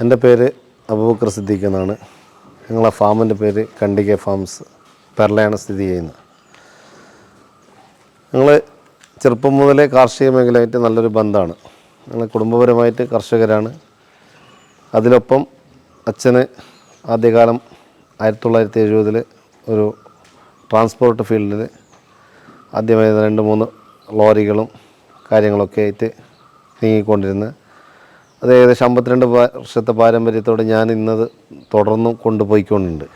എന്റെ പേര് അബൂബക്കർ സിദ്ദീഖ് എന്നാണ്. ഞങ്ങളെ ഫാമിന്റെ പേര് കണ്ടിക ഫാംസ് പെർലയാണ് സ്ഥിതി ചെയ്യുന്നത്. ഞങ്ങൾ ചെറുപ്പം മുതലേ കാർഷിക മേഖലയായിട്ട് നല്ലൊരു ബന്ധമാണ്. ഞങ്ങൾ കുടുംബപരമായിട്ട് കർഷകരാണ്. അതിലൊപ്പം അച്ഛന് ആദ്യകാലം ആയിരത്തി തൊള്ളായിരത്തി എഴുപതിൽ ഒരു ട്രാൻസ്പോർട്ട് ഫീൽഡിൽ ആദ്യമായി രണ്ട് മൂന്ന് ലോറികളും കാര്യങ്ങളൊക്കെ ആയിട്ട് നീങ്ങിക്കൊണ്ടിരുന്നത്. അത് ഏകദേശം അമ്പത്തിരണ്ട് വർഷത്തെ പാരമ്പര്യത്തോടെ ഞാൻ ഇന്നത് തുടർന്നും കൊണ്ടുപോയിക്കൊണ്ടുണ്ട്.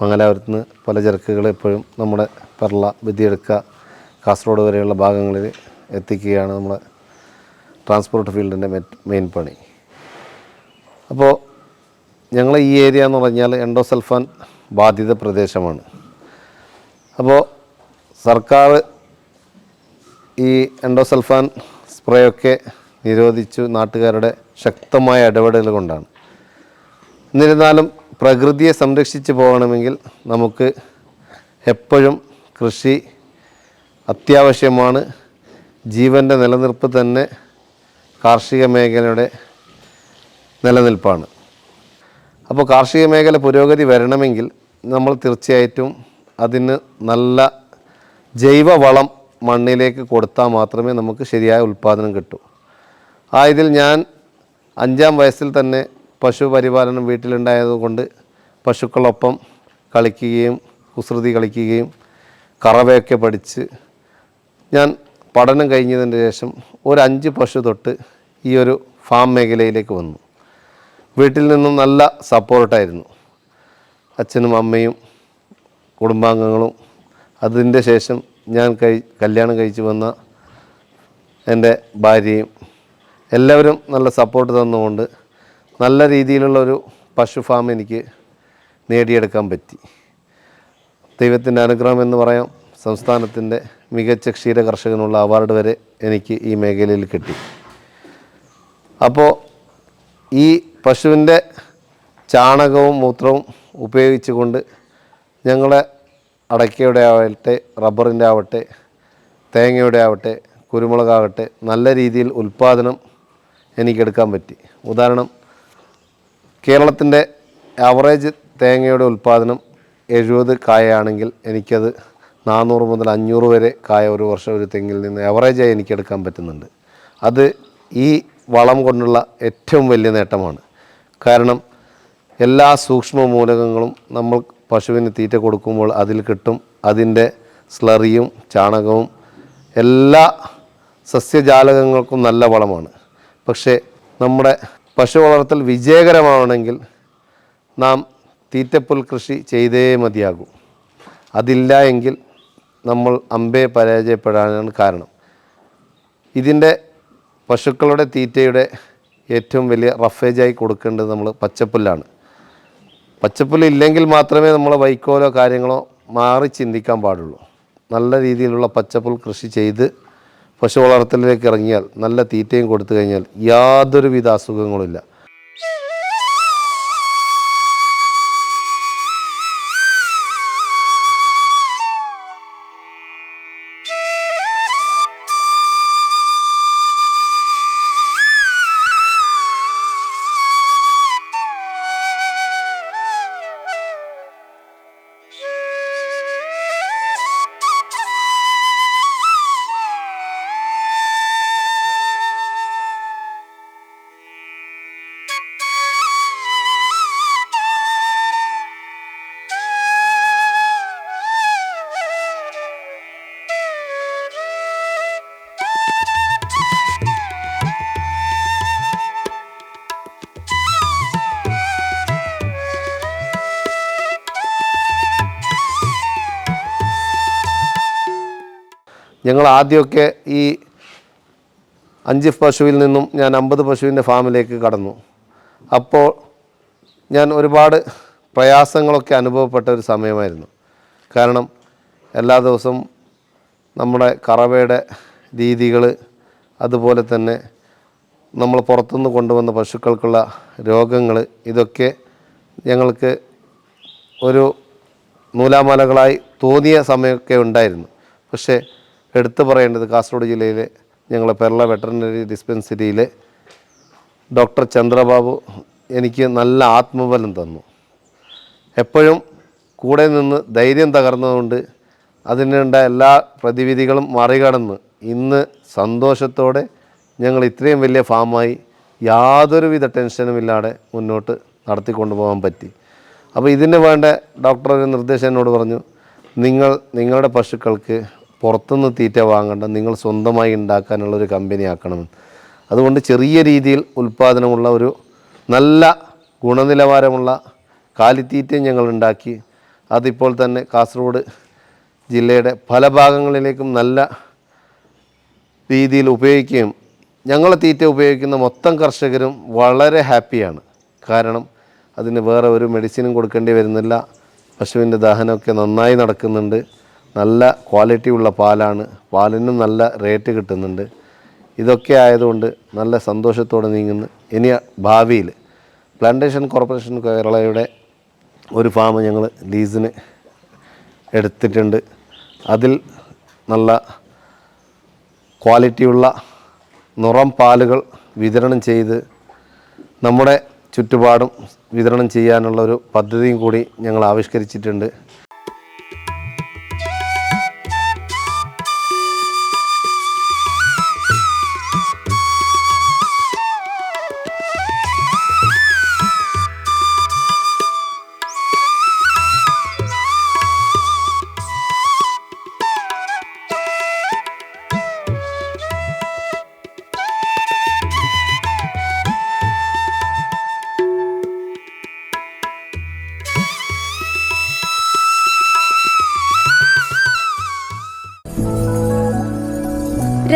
മംഗലാപുരത്ത് നിന്ന് പല ചരക്കുകൾ എപ്പോഴും നമ്മുടെ പെർള വിദ്യെടുക്ക കാസർഗോഡ് വരെയുള്ള ഭാഗങ്ങളിൽ എത്തിക്കുകയാണ് നമ്മുടെ ട്രാൻസ്പോർട്ട് ഫീൽഡിന്റെ മെയിൻ പണി. അപ്പോൾ ഞങ്ങളെ ഈ ഏരിയ എന്ന് പറഞ്ഞാൽ എൻഡോസൽഫാൻ ബാധിത പ്രദേശമാണ്. അപ്പോൾ സർക്കാർ ഈ എൻഡോസൽഫാൻ സ്പ്രേ ഒക്കെ നിരോധിച്ചു നാട്ടുകാരുടെ ശക്തമായ ഇടപെടൽ കൊണ്ടാണ്. എന്നിരുന്നാലും പ്രകൃതിയെ സംരക്ഷിച്ചു പോകണമെങ്കിൽ നമുക്ക് എപ്പോഴും കൃഷി അത്യാവശ്യമാണ്. ജീവന്റെ നിലനിൽപ്പ് തന്നെ കാർഷിക മേഖലയുടെ നിലനിൽപ്പാണ്. അപ്പോൾ കാർഷിക മേഖല പുരോഗതി വരണമെങ്കിൽ നമ്മൾ തീർച്ചയായിട്ടും അതിന് നല്ല ജൈവവളം മണ്ണിലേക്ക് കൊടുത്താൽ മാത്രമേ നമുക്ക് ശരിയായ ഉൽപ്പാദനം കിട്ടൂ. ആയതിൽ ഞാൻ അഞ്ചാം വയസ്സിൽ തന്നെ പശു പരിപാലനം വീട്ടിലുണ്ടായതുകൊണ്ട് പശുക്കളൊപ്പം കളിക്കുകയും കുസൃതി കളിക്കുകയും കറവയൊക്കെ പഠിച്ച് ഞാൻ പഠനം കഴിഞ്ഞതിന് ശേഷം ഒരു അഞ്ച് പശു തൊട്ട് ഈ ഒരു ഫാം മേഖലയിലേക്ക് വന്നു. വീട്ടിൽ നിന്നും നല്ല സപ്പോർട്ടായിരുന്നു. അച്ഛനും അമ്മയും കുടുംബാംഗങ്ങളും. അതിന്റെ ശേഷം ഞാൻ കഴി കല്യാണം കഴിച്ചു വന്ന എന്റെ ഭാര്യയും എല്ലാവരും നല്ല സപ്പോർട്ട് തന്നുകൊണ്ട് നല്ല രീതിയിലുള്ള ഒരു പശു ഫാം എനിക്ക് നേടിയെടുക്കാൻ പറ്റി. ദൈവത്തിന്റെ അനുഗ്രഹം എന്ന് പറയാം. സംസ്ഥാനത്തിന്റെ മികച്ച ക്ഷീര കർഷകനുള്ള അവാർഡ് വരെ എനിക്ക് ഈ മേഖലയിൽ കിട്ടി. അപ്പോൾ ഈ പശുവിന്റെ ചാണകവും മൂത്രവും ഉപയോഗിച്ചുകൊണ്ട് ഞങ്ങളെ അടയ്ക്കയുടെ ആവട്ടെ റബ്ബറിന്റെ ആവട്ടെ തേങ്ങയുടെ ആവട്ടെ കുരുമുളകാകട്ടെ നല്ല രീതിയിൽ ഉൽപ്പാദനം എനിക്കെടുക്കാൻ പറ്റി. ഉദാഹരണം കേരളത്തിന്റെ ആവറേജ് തേങ്ങയുടെ ഉൽപ്പാദനം എഴുപത് കായയാണെങ്കിൽ എനിക്കത് നാനൂറ് മുതൽ അഞ്ഞൂറ് വരെ കായ ഒരു വർഷം ഒരു തെങ്ങിൽ നിന്ന് ആവറേജായി എനിക്കെടുക്കാൻ പറ്റുന്നുണ്ട്. അത് ഈ വളം കൊണ്ടുള്ള ഏറ്റവും വലിയ നേട്ടമാണ്. കാരണം എല്ലാ സൂക്ഷ്മ മൂലകങ്ങളും നമ്മൾ പശുവിന് തീറ്റ കൊടുക്കുമ്പോൾ അതിൽ കിട്ടും. അതിന്റെ സ്ലറിയും ചാണകവും എല്ലാ സസ്യജാലകങ്ങൾക്കും നല്ല വളമാണ്. പക്ഷേ നമ്മുടെ പശു വളർത്തൽ വിജയകരമാവണമെങ്കിൽ നാം തീറ്റപ്പുൽ കൃഷി ചെയ്തേ മതിയാകൂ. അതില്ല എങ്കിൽ നമ്മൾ അമ്പേ പരാജയപ്പെടാനാണ് കാരണം. ഇതിന്റെ പശുക്കളുടെ തീറ്റയുടെ ഏറ്റവും വലിയ റഫേജായി കൊടുക്കേണ്ടത് നമ്മൾ പച്ചപ്പുല്ലാണ്. പച്ചപ്പുല്ല് ഇല്ലെങ്കിൽ മാത്രമേ നമ്മൾ വൈക്കോലോ കാര്യങ്ങളോ മാറി ചിന്തിക്കാൻ പാടുള്ളൂ. നല്ല രീതിയിലുള്ള പച്ചപ്പുൽ കൃഷി ചെയ്ത് പശു വളർത്തലിലേക്ക് ഇറങ്ങിയാൽ നല്ല തീറ്റയും കൊടുത്തു കഴിഞ്ഞാൽ യാതൊരുവിധ അസുഖങ്ങളുമില്ല ഞങ്ങൾ ആദ്യമൊക്കെ ഈ അഞ്ച് പശുവിൽ നിന്നും ഞാൻ അമ്പത് പശുവിന്റെ ഫാമിലേക്ക് കടന്നു. അപ്പോൾ ഞാൻ ഒരുപാട് പ്രയാസങ്ങളൊക്കെ അനുഭവപ്പെട്ട ഒരു സമയമായിരുന്നു. കാരണം എല്ലാ ദിവസവും നമ്മുടെ കറവയുടെ രീതികൾ അതുപോലെ തന്നെ നമ്മൾ പുറത്തുനിന്ന് കൊണ്ടുവന്ന പശുക്കൾക്കുള്ള രോഗങ്ങൾ ഇതൊക്കെ ഞങ്ങൾക്ക് ഒരു നൂലാമാലകളായി തോന്നിയ സമയമൊക്കെ ഉണ്ടായിരുന്നു. പക്ഷേ എടുത്തു പറയേണ്ടത് കാസർഗോഡ് ജില്ലയിലെ ഞങ്ങളെ പെർള വെറ്ററിനറി ഡിസ്പെൻസറിയിലെ ഡോക്ടർ ചന്ദ്രബാബു എനിക്ക് നല്ല ആത്മബലം തന്നു. എപ്പോഴും കൂടെ നിന്ന് ധൈര്യം തകർന്നതുകൊണ്ട് അതിനുണ്ട എല്ലാ പ്രതിവിധികളും മറികടന്ന് ഇന്ന് സന്തോഷത്തോടെ ഞങ്ങൾ ഇത്രയും വലിയ ഫാമായി യാതൊരുവിധ ടെൻഷനുമില്ലാതെ മുന്നോട്ട് നടത്തിക്കൊണ്ടു പോകാൻ പറ്റി. അപ്പോൾ ഇതിന് വേണ്ട ഡോക്ടർ ഒരു നിർദ്ദേശം എന്നോട് പറഞ്ഞു നിങ്ങൾ നിങ്ങളുടെ പശുക്കൾക്ക് പുറത്തുനിന്ന് തീറ്റ വാങ്ങേണ്ട നിങ്ങൾ സ്വന്തമായി ഉണ്ടാക്കാനുള്ള ഒരു കമ്പനി ആക്കണമെന്ന് അതുകൊണ്ട് ചെറിയ രീതിയിൽ ഉൽപ്പാദനമുള്ള ഒരു നല്ല ഗുണനിലവാരമുള്ള കാലിത്തീറ്റയും ഞങ്ങൾ ഉണ്ടാക്കി. അതിപ്പോൾ തന്നെ കാസർഗോഡ് ജില്ലയുടെ പല ഭാഗങ്ങളിലേക്കും നല്ല രീതിയിൽ ഉപയോഗിക്കുകയും ഞങ്ങളെ തീറ്റ ഉപയോഗിക്കുന്ന മൊത്തം കർഷകരും വളരെ ഹാപ്പിയാണ്. കാരണം അതിന് വേറെ ഒരു മെഡിസിനും കൊടുക്കേണ്ടി വരുന്നില്ല. പശുവിന്റെ ദഹനമൊക്കെ നന്നായി നടക്കുന്നുണ്ട്. നല്ല ക്വാളിറ്റി ഉള്ള പാലാണ്. പാലിനും നല്ല റേറ്റ് കിട്ടുന്നുണ്ട്. ഇതൊക്കെ ആയതുകൊണ്ട് നല്ല സന്തോഷത്തോടെ നീങ്ങുന്നു. ഇനി ഭാവിയിൽ പ്ലാന്റേഷൻ കോർപ്പറേഷൻ കേരളയുടെ ഒരു ഫാം ഞങ്ങൾ ലീസിന് എടുത്തിട്ടുണ്ട്. അതിൽ നല്ല ക്വാളിറ്റിയുള്ള നിറം പാലുകൾ വിതരണം ചെയ്ത് നമ്മുടെ ചുറ്റുപാടും വിതരണം ചെയ്യാനുള്ള ഒരു പദ്ധതിയും കൂടി ഞങ്ങൾ ആവിഷ്കരിച്ചിട്ടുണ്ട്.